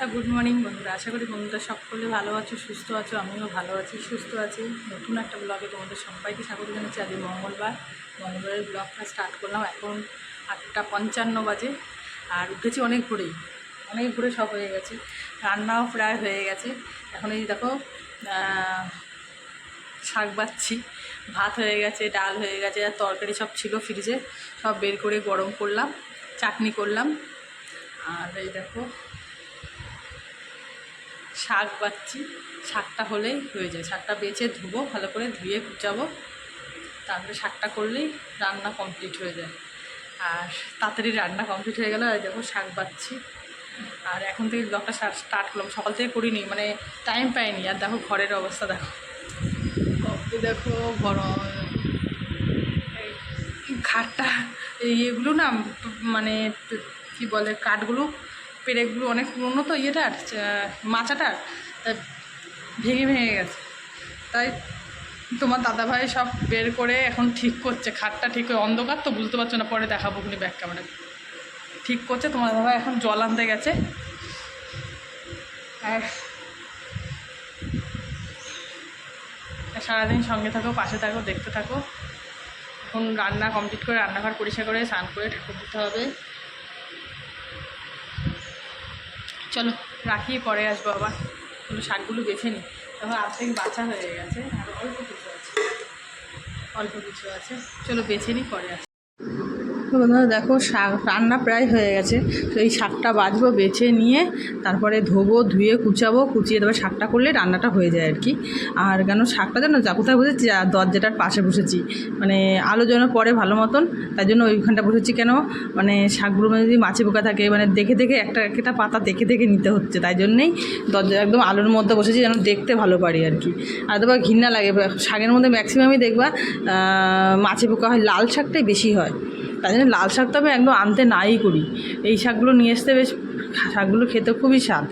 হ্যাঁ good morning বন্ধুরা। আশা করি বন্ধুরা সকলে ভালো আছো, সুস্থ আছো, আমিও ভালো আছি, সুস্থ আছি। নতুন একটা ব্লগে তোমাদের সবাইকে স্বাগত জানাচ্ছি। আজ মঙ্গলবার। মঙ্গলবারের ব্লগটা স্টার্ট করলাম এখন আটটা পঞ্চান্ন বাজে আর উঠেছি অনেক ভোরেই। অনেক ভোরে সব হয়ে গেছে। রান্নাও প্রায় হয়ে গেছে। এখন এই দেখো শাক বাচ্ছি। ভাত হয়ে গেছে, ডাল হয়ে গেছে, আর তরকারি সব ছিল ফ্রিজে সব বের করে গরম করলাম, চাটনি করলাম। আর এই দেখো শাক বাচ্ছি শাকটা হলেই হয়ে যায়। শাকটা বেছে ধুবো, ভালো করে ধুয়ে কুচাবো তারপরে শাকটা করলেই রান্না কমপ্লিট হয়ে যায়। আর তাড়াতাড়ি রান্না কমপ্লিট হয়ে গেল আর দেখো শাক বাচ্ছি আর এখন থেকে ব্লগটা স্টার্ট করলাম। সকাল থেকে করিনি মানে টাইম পাইনি। আর দেখো ঘরের অবস্থা দেখো। দেখো গরম। ঘাটটা এই এগুলো না মানে কি বলে, কাঠগুলো পেরেকগুলো অনেক পুরনো তো ইয়েটার মাচাটার ভেঙে ভেঙে গেছে। তাই তোমার দাদাভাই সব বের করে এখন ঠিক করছে, খাটটা ঠিক করে, অন্ধকার তো বুঝতে পারছ না, পরে দেখাবো কিন্তু ব্যাক ক্যামেরা ঠিক করছে, তোমার দাদাভাই এখন জল আনতে গেছে। আর সারাদিন সঙ্গে থাকো, পাশে থাকো, দেখতে থাকো। এখন রান্না কমপ্লিট করে রান্নাঘর পরিষ্কার করে, স্নান করে ঠাকুর দিতে হবে। চলো, রাখি, পরে আসব আবার। কোনো শাকগুলো বেছে নিই তখন অর্ধেক বাছা হয়ে গেছে। আর অল্প কিছু আছে। অল্প কিছু আছে। চলো বেছে নি, পরে আসি তো বন্ধুরা দেখো শাক রান্না প্রায় হয়ে গেছে। তো এই শাকটা বাছবো বেছে নিয়ে তারপরে ধোবো, ধুয়ে, কুচাবো, কুচিয়ে দেবো শাকটা করলে রান্নাটা হয়ে যায় আর কি আর কেন শাকটা যেন যা, কোথায় বসেছি? দরজাটার পাশে বসেছি। মানে আলো যেন পড়ে ভালো মতন, তাই জন্য ওইখানটা বসেছি কেন? মানে শাকগুলো যদি মাছি পোকা থাকে মানে দেখে দেখে একটা একটা পাতা দেখে দেখে নিতে হচ্ছে, তাই জন্যেই দরজা একদম আলোর মধ্যে বসেছি যেন দেখতে ভালো পারি আর কি আর তোমার ঘৃণা লাগে, শাকের মধ্যে ম্যাক্সিমামই দেখবা মাছি পোকা হয়, লাল শাকটাই বেশি হয়। তাই জন্য লাল শাক তো আমি একদম আনতে নাই করি। এই শাকগুলো নিয়ে আসতে বেশ শাকগুলো খেতে খুবই স্বাদ।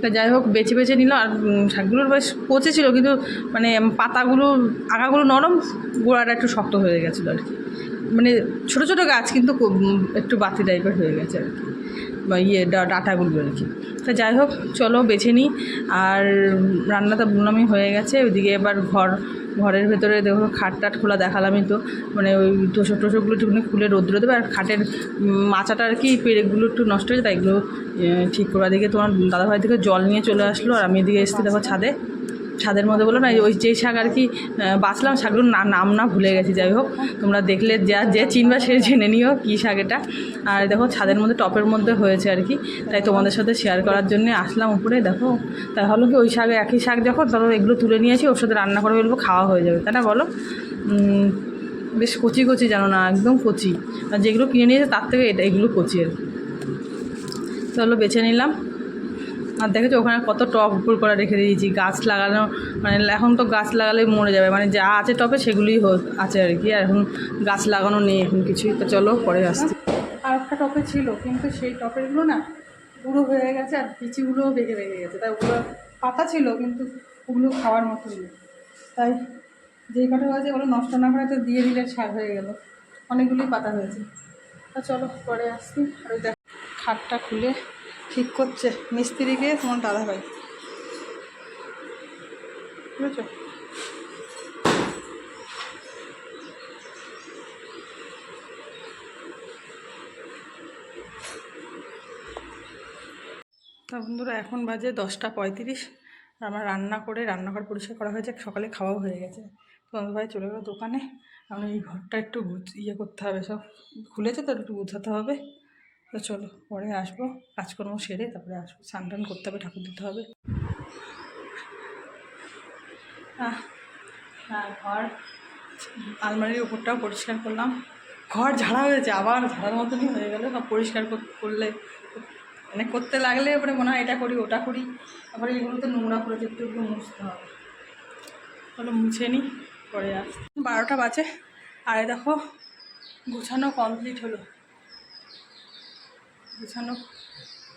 তা যাই হোক, বেছে বেছে নিল আর শাকগুলোর বেশ পচে ছিল কিন্তু মানে পাতাগুলো, আগাগুলো নরম, গোড়াটা একটু শক্ত হয়ে গেছিল আর কি। মানে ছোটো ছোটো গাছ কিন্তু একটু বাতি টাইপের হয়ে গেছে আর কি, বা ইয়ে ডাঁটাগুলো আর কি। তা যাই হোক, চলো বেছে নিই। আর রান্না তো বললামই হয়ে গেছে। ওইদিকে এবার ঘর ঘরের ভেতরে দেখো খাট টাট খোলা দেখালামই তো। মানে ওই টোসক টোষকগুলো একটুখানি খুলে রোদ্র দেবে আর খাটের মাচাটা আর কি পেরেকগুলো একটু নষ্ট হয়েছে তাই এগুলো ঠিক করা দিকে তোমার দাদাভাই থেকে জল নিয়ে চলে আসলো আর আমি এদিকে এসেছি দেখো ছাদে। ছাদের মধ্যে বলো না ওই যেই শাক আর কি আহ, বাছলাম শাকগুলোর না নাম না ভুলে গেছি যাই হোক। তোমরা দেখলে যা যে চিনবা সে জেনে নিও কী শাক এটা। আর দেখো ছাদের মধ্যে টপের মধ্যে হয়েছে আর কি। তাই তোমাদের সাথে শেয়ার করার জন্য আসলাম উপরে দেখো। তাই হলো কি ওই শাক একই শাক যখন তখন এগুলো তুলে নিয়েছি ওর সাথে রান্না করে ফেলব খাওয়া হয়ে যাবে। তাই না বলো? বেশ কচি কচি জানো না একদম কচি। আর যেগুলো কিনে নিয়েছে তার থেকে এটা এগুলো কচি আর চলো বেছে নিলাম। আর দেখেছ, ওখানে কত টপ উপর করে রেখে দিয়েছি, গাছ লাগানো মানে এখন তো গাছ লাগালে মরে যাবে মানে যা আছে টপে সেগুলোই আছে আর কি, আর এখন গাছ লাগানো নেই এখন কিছুই, তো চলো পরে আসছি। আর একটা টপে ছিল, কিন্তু সেই টপেরগুলো না পুরো হয়ে গেছে আর বিচিগুলোও বেঁকে বেঁকে গেছে, তাই ওগুলো পাতা ছিল, কিন্তু ওগুলো খাওয়ার মতো নেই। তাই যেই কটা হয়েছে, ওগুলো নষ্ট না করে তো দিয়ে দিলে সার হয়ে গেল, অনেকগুলোই পাতা হয়েছে। তা চলো পরে আসছি, আর ওই দেখ খাটটা খুলে ঠিক করছে। মিস্ত্রিকে তোমার দাদা ভাই বুঝেছ? তা বন্ধুরা, এখন বাজে দশটা পঁয়ত্রিশ। আমার রান্না করে রান্নাঘর পরিষ্কার করা হয়েছে, সকালে খাওয়াও হয়ে গেছে। তোমাদের ভাই চলে গেলো দোকানে। আমি এই ঘরটা একটু ইয়ে করতে হবে সব। খুলেছে তো, একটু গুছাতে হবে। তো চলো, পরে আসব। কাজকর্ম সেরে তারপরে আসব। স্নান টান করতে হবে, ঠাকুর দিতে হবে। ঘর, আলমারির উপরটাও পরিষ্কার করলাম। ঘর ঝাড়া হয়েছে, আবার ঝাড়ার মতনই হয়ে গেল। সব পরিষ্কার কর- করলে মানে করতে লাগলে এবারে মনে হয় এটা করি, ওটা করি। তারপরে এগুলো তো নোংরা করেছে, একটু একটু মুছতে হবে। চলো, মুছে নিই পরে আস বারোটা বাজে। আরে দেখো, গুছানো কমপ্লিট হলো। গুছানো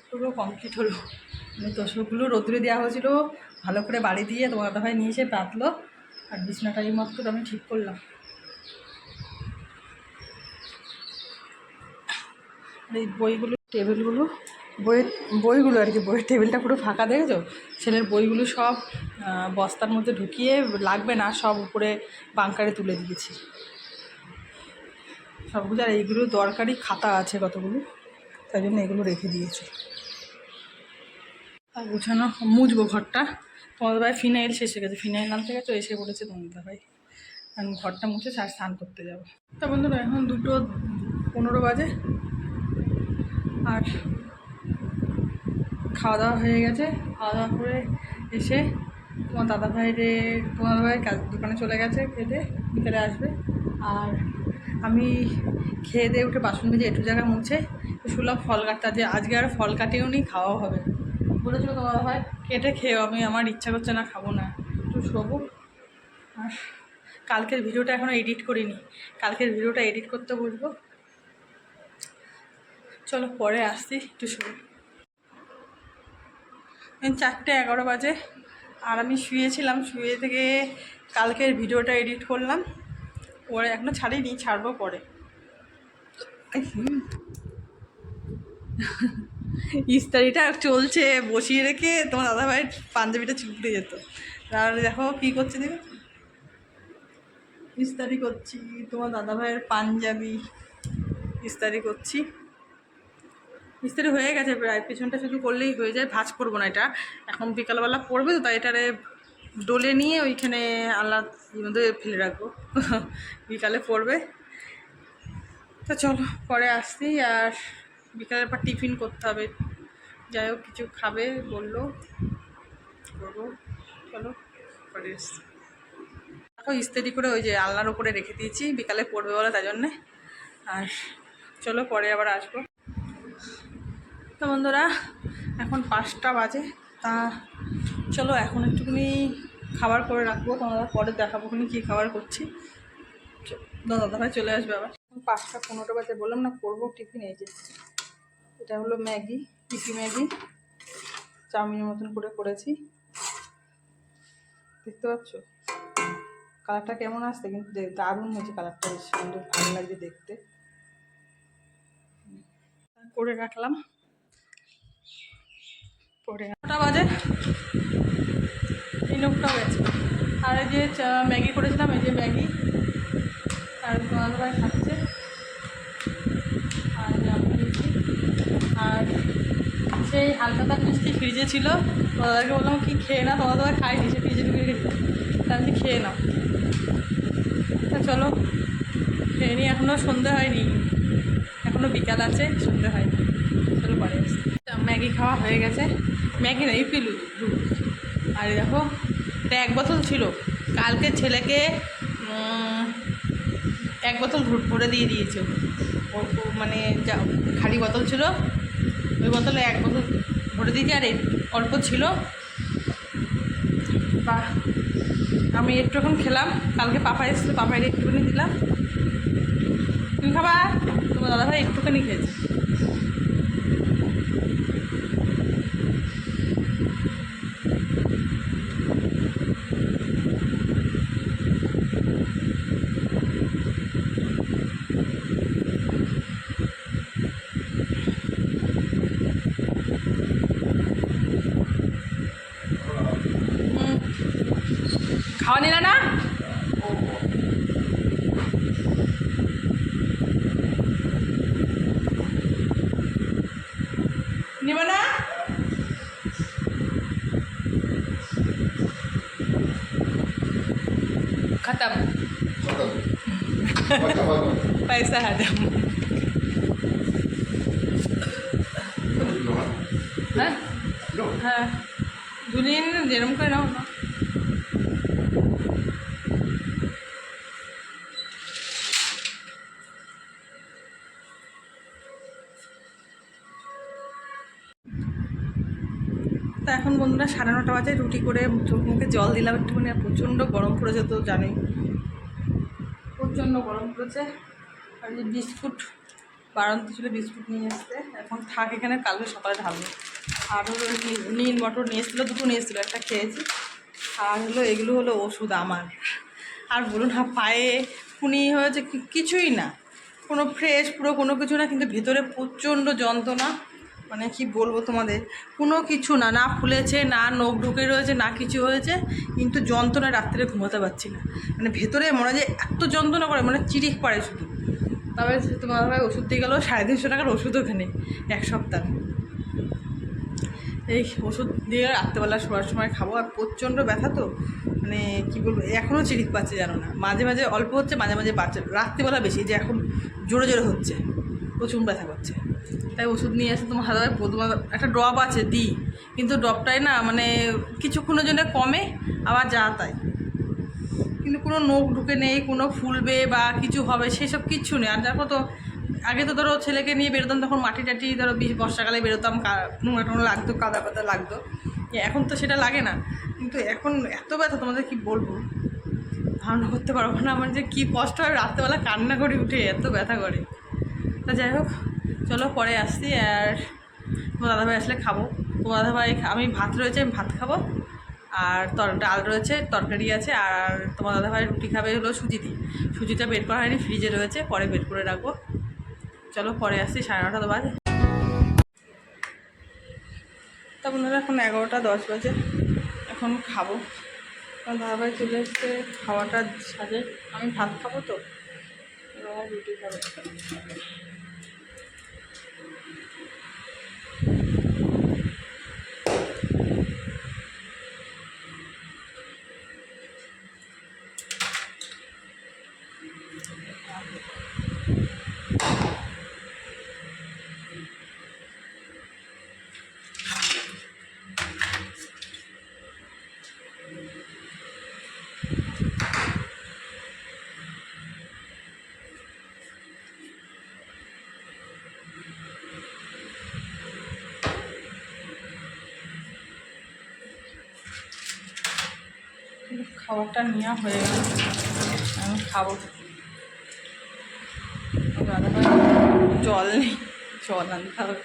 পুরো কমপ্লিট হলো। মানে তোষকগুলো রোদ্রে দেওয়া হয়েছিল, ভালো করে বাড়ি দিয়ে তোমার দাদাভাই নিয়ে এসে পাতলো আর বিছনাটা এই মাত্র আমি ঠিক করলাম। এই বইগুলো, টেবিলগুলো, বইয়ের, বইগুলো আর কি, বইয়ের টেবিলটা পুরো ফাঁকা দেখেছ? ছেলের বইগুলো সব বস্তার মধ্যে ঢুকিয়ে লাগবে না, সব উপরে বাংকারে তুলে দিয়েছি। সবগুলো আর এইগুলো দরকারি খাতা আছে কতগুলো? তাই জন্য এগুলো রেখে দিয়েছি। আর গুছানো মুছবো ঘরটা। তোমাদের ভাই ফিনাইল শেষ হয়ে গেছে। ফিনাইল আনতে গেছে এসে পড়েছে তোমাদের ভাই। কারণ ঘরটা মুছে আর স্নান করতে যাব। তা বন্ধুরা, এখন দুটো পনেরো বাজে। আর খাওয়া দাওয়া হয়ে গেছে। খাওয়া দাওয়া করে এসে তোমার দাদা ভাইরে তোমার ভাই দোকানে চলে গেছে খেতে। বিকেলে আসবে। আর আমি খেয়ে দিয়ে উঠে বাসন মেজে একটু জায়গা মুছে শুনলাম ফল কাটতে যে আজকে আর ফল কাটেও নি, খাওয়াও হবে। বলেছিল তোমার ভাই কেটে খেয়েও, আমি আমার ইচ্ছা করছে না, খাব না। একটু শোবো। আর কালকের ভিডিওটা এখনও এডিট করিনি। কালকের ভিডিওটা এডিট করতে বসবো। চলো, পরে আসছি, একটু শোবো। চারটে এগারো বাজে। আর আমি শুয়েছিলাম, শুয়ে থেকে কালকের ভিডিওটা এডিট করলাম। পরে এখনও ছাড়িনি, ছাড়বো পরে। ইস্তারিটা চলছে, বসিয়ে রেখে তোমার দাদা দাদাভাইয়ের পাঞ্জাবিটা চুপড়ে যেত। তাহলে দেখো কী করছে দেখো। ইস্তারি করছি, তোমার দাদাভাইয়ের পাঞ্জাবি ইস্তারি করছি। ইস্তারি হয়ে গেছে প্রায়, পেছনটা শুধু করলেই হয়ে যায়, ভাজ করব না এটা। এখন বিকালবেলা পড়বে তো, তাই এটারে ডোলে নিয়ে ওইখানে আল্লাহ মধ্যে ফেলে রাখব। বিকালে পড়বে। তো চলো, পরে আসছি আর বিকালের পর টিফিন করতে হবে। যাই হোক, কিছু খাবে, বলল। করব। চলো, পরে আসছি। দেখো, ইস্তারি করে ওই যে আলনার উপরে রেখে দিয়েছি। বিকালে পড়বে বলে তাই জন্যে। আর চলো, পরে আবার আসব। তো বন্ধুরা, এখন পাঁচটা বাজে। তা চলো এখন একটুখানি খাবার করে রাখব তোমরা পরে দেখাবো কী খাবার করছি। চ- দাদা ভাই চলে আসবে আবার। পাঁচটা পনেরো বাজে, বললাম না করব টিফিন, এই যে। এটা হলো ম্যাগি ইপি ম্যাগি, চাউমিনের মতন করে করেছি। দেখতে পাচ্ছ? কালারটা কেমন আসছে, কিন্তু দারুণ হয়েছে কালারটা, বেশ সুন্দর, ভালো লাগছে দেখতে। করে রাখলাম। পরে নটা বাজে। এই লোকটাও গেছে আর এই যে ম্যাগি করেছিলাম, এই যে ম্যাগি। আর ভাই খাচ্ছে। আর আর সেই হালকাতা মিষ্টি ফ্রিজে ছিল। দাদাকে বললাম, কি খেয়ে না তোমার দাদা খাইনি সে ফ্রিজে ঢুকে তা আমি খেয়ে নাও। চলো, খেয়ে নিই এখনও সন্ধে হয়নি। এখনও বিকাল আছে, সন্ধে হয়নি। চলো পরে ম্যাগি খাওয়া হয়ে গেছে। ম্যাগি না ইপিলু আর দেখো, এটা এক বোতল ছিল। কালকে ছেলেকে এক বোতল ভর- ভরে দিয়ে দিয়েছে। ও। মানে যা, খালি বোতল ছিল, ওই বোতলে এক বোতল ভরে দিয়েছি, আর অল্প ছিল। বা আমি একটুক্ষণ খেলাম। কালকে পাপা এসেছিল পাপাইকে একটুখানি দিলাম। তুমি খাবা? তোমার দাদাভাই একটুখানি খেয়েছে। খাওয়া নিলা না নিব না खत्म पैसा हजम হ্যাঁ হ্যাঁ ঝুলিয়ে নিন যেরকম করে নাও না তা এখন বন্ধুরা সাড়ে নটা বাজে, রুটি করে চোখ মুখে জল দিলাম একটুখানি, আর প্রচণ্ড গরম পড়েছে তো জানোই। প্রচণ্ড গরম পড়েছে। আর যে বিস্কুট বাড়ন্ত ছিল বিস্কুট নিয়ে এসছে এখন থাক, এখানে কালকে সকালে ঢালবো। আর হলো নী- নীল মটর নিয়ে এসেছিল, দুটো নিয়ে এসেছিল, একটা খেয়েছি। আর হলো, এগুলো হলো ওষুধ আমার। আর বলুন হ্যাঁ পায়ে খুনি হয়েছে কিছুই না। কোনো ফ্রেশ পুরো কোনো কিছু না, কিন্তু ভেতরে প্রচণ্ড যন্ত্রণা। মানে কি বলব তোমাদের? কোনো কিছু না না ফুলেছে, না নখ ঢুকে রয়েছে, না কিছু হয়েছে, কিন্তু যন্ত্রণা রাত্রে ঘুমাতে পারছি না। মানে ভেতরে মনে যে এত যন্ত্রণা করে মানে চিরিক পারে শুধু। তারপরে তোমার ভাই ওষুধ দিয়ে গেলো, সাড়ে তিনশো টাকার ওষুধ ওখানে, এক সপ্তাহ। এই ওষুধ দিয়ে রাত্রেবেলা শোয়ার সময় খাব, আর প্রচণ্ড ব্যথা তো মানে কী বলব এখনও চিরিক পাচ্ছে জানো না। মাঝে মাঝে অল্প হচ্ছে, মাঝে মাঝে বাচ্চা রাত্রিবেলা বেশি, যে এখন জোরে জোরে হচ্ছে প্রচুর ব্যথা করছে। তাই ওষুধ নিয়ে এসে তোমার হাতে তোমার একটা ড্রপ আছে, দিই। কিন্তু ড্রপটাই না মানে কিছুক্ষণের জন্য কমে, আবার যা তাই। কিন্তু কোনো নখ ঢুকে নেই, কোনো ফুলবে বা কিছু হবে, সেসব কিচ্ছু নেই। আর দেখো তো, আগে তো ধরো ছেলেকে নিয়ে বেরোতাম, তখন মাটি টাটি ধরো বর্ষাকালে বেরোতাম নোংরা টোংরা লাগতো, কাদা কাদা লাগতো। এখন তো সেটা লাগে না। কিন্তু এখন এত ব্যথা, তোমাদের কি বলব? ধারণা করতে পারব না আমার যে কী কষ্ট হয়, রাত্রেবেলা কান্না করে উঠে এত ব্যথা করে। তা যাই হোক চলো পরে আসছি আর তোমার দাদাভাই আসলে খাব। তোমার দাদাভাই আমি ভাত রয়েছে, আমি ভাত খাব। আর তর ডাল রয়েছে, তরকারি আছে, আর তোমার দাদাভাই রুটি খাবে হলো সুজি দিয়ে সুজিটা বের করা হয়নি, ফ্রিজে রয়েছে, পরে বের করে রাখব। চলো পরে আসছি, সাড়ে নটা তো বাজে। তা বন্ধুরা, এখন এগারোটা দশ বাজে। এখন খাব। দাদাভাই চলে এসছে, খাওয়াটা সাজে। আমি ভাত খাব তো? রুটি খাব। খাবারটা নেওয়া হয়ে গেল আমি খাব জল নেই, জল আনতে হবে।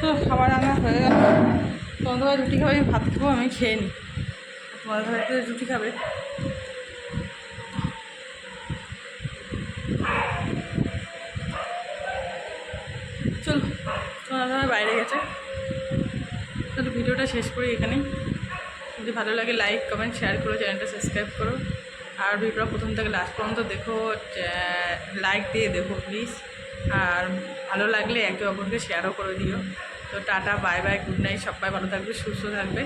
তো খাবার রান্না হয়ে গেল। তোমাদের রুটি খাবে ভাত খাব, আমি খেয়ে নিই তোমাদের রুটি খাবে। ভাই গেছে। তাহলে ভিডিওটা শেষ করি এখানেই। যদি ভালো লাগে লাইক কমেন্ট শেয়ার করো চ্যানেলটা সাবস্ক্রাইব করো। আর ভিডিওটা প্রথম থেকে লাস্ট পর্যন্ত দেখো লাইক দিয়ে দেখো প্লিজ আর ভালো লাগলে একে অপরকে শেয়ারও করে দিও। তো tata bye bye good night সবাই ভালো থাকবে, সুস্থ থাকবে।